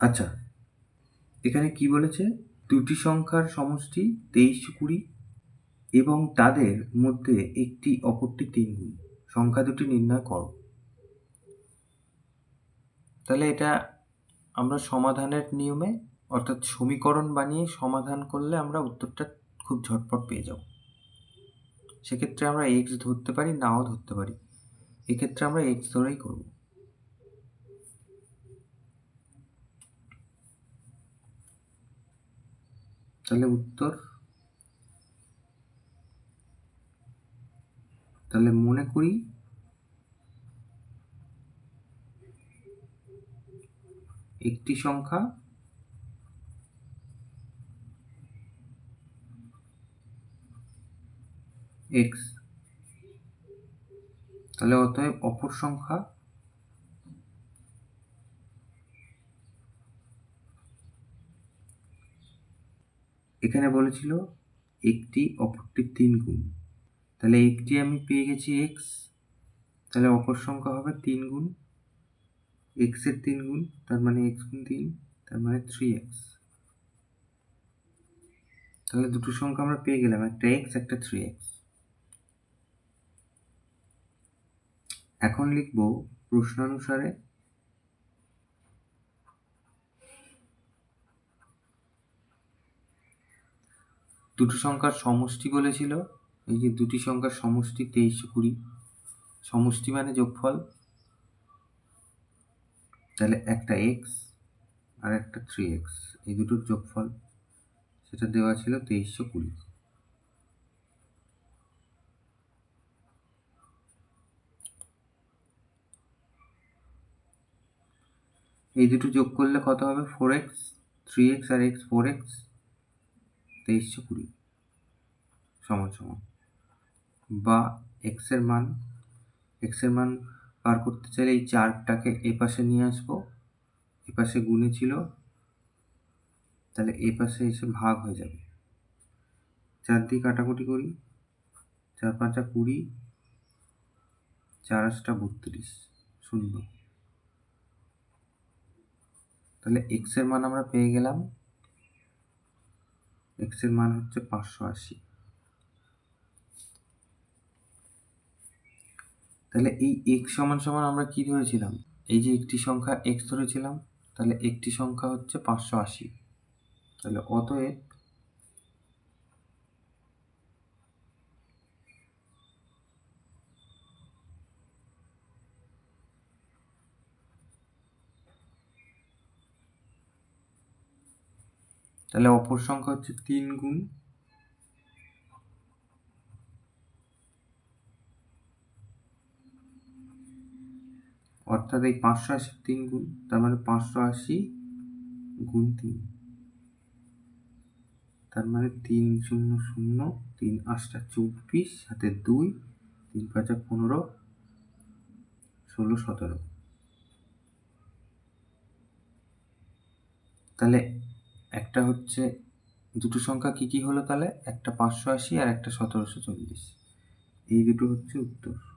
আচ্ছা এখানে কি বলেছে? দুটি সংখ্যার সমষ্টি তেইশ কুড়ি এবং তাদের মধ্যে একটি, অপরটি তিন গুণ সংখ্যা দুটি নির্ণয় করো। তাহলে এটা আমরা সমাধানের নিয়মে, অর্থাৎ সমীকরণ বানিয়ে সমাধান করলে আমরা উত্তরটা খুব ঝটপট পেয়ে যাব। সেক্ষেত্রে আমরা এক্স ধরতে পারি, নাও ধরতে পারি। এক্ষেত্রে আমরা এক্স ধরেই করব। তাহলে উত্তর? তাহলে মনে করি একটি সংখ্যা এক্স তাহলে অতএব অপর সংখ্যা এখানে বলেছিল একটি অপরটির তিন গুণ। তাহলে একটি আমি পেয়ে গেছি এক্স তাহলে অপর সংখ্যা হবে তিন গুণ। এক্সের তিন গুণ, তার মানে এক্স গুণ তিন, তার মানে থ্রি এক্স তাহলে দুটো সংখ্যা আমরা পেয়ে গেলাম, একটা এক্স একটা থ্রি এক্স এখন লিখব প্রশ্নানুসারে দুটো সংখ্যার সমষ্টি বলেছিল, এই যে দুটি সংখ্যার সমষ্টি তেইশশো কুড়ি, সমষ্টি মানে যোগফল, তাহলে একটা এক্স আর একটা থ্রি এক্স এই দুটোর যোগফল, সেটা দেওয়া ছিল তেইশশো কুড়ি। এই দুটো যোগ করলে কত হবে? ফোর এক্স থ্রি এক্স আর এক্স ফোর এক্স তেইশশো কুড়ি সমান সমান। বা এক্সের মান এক্সের মান বার করতে চাইলে এই চারটাকে এ পাশে নিয়ে আসব। এ পাশে গুণে ছিল, তাহলে এ পাশে এসে ভাগ হয়ে যাবে। চার দিয়ে কাটাকুটি করি। চার পাঁচা কুড়ি, চার আটটা বত্রিশ, শূন্য। তাহলে এক্সের মান আমরা পেয়ে গেলাম এক্সের মান হচ্ছে পাঁচশো আশি। তাহলে এই এক্স সমান সমান আমরা কি ধরেছিলাম? এই যে একটি সংখ্যা এক্স ধরেছিলাম, তাহলে একটি সংখ্যা হচ্ছে পাঁচশো আশি। তাহলে অতএব তাহলে অপর সংখ্যা হচ্ছে তিন গুণ অর্থাৎ এই পাঁচশো আশি তিন গুণ, তার মানে পাঁচশো আশি গুণ তিন। তার মানে তিন শূন্য শূন্য, তিন আটটা চব্বিশ, সাথে দুই, তিন পাঁচা পনেরো, ষোলো, সতেরো। তাহলে একটা হচ্ছে দুটো সংখ্যা কী কী হলো তাহলে? একটা পাঁচশো আশি আর একটা সতেরোশো চল্লিশ। এই দুটো হচ্ছে উত্তর।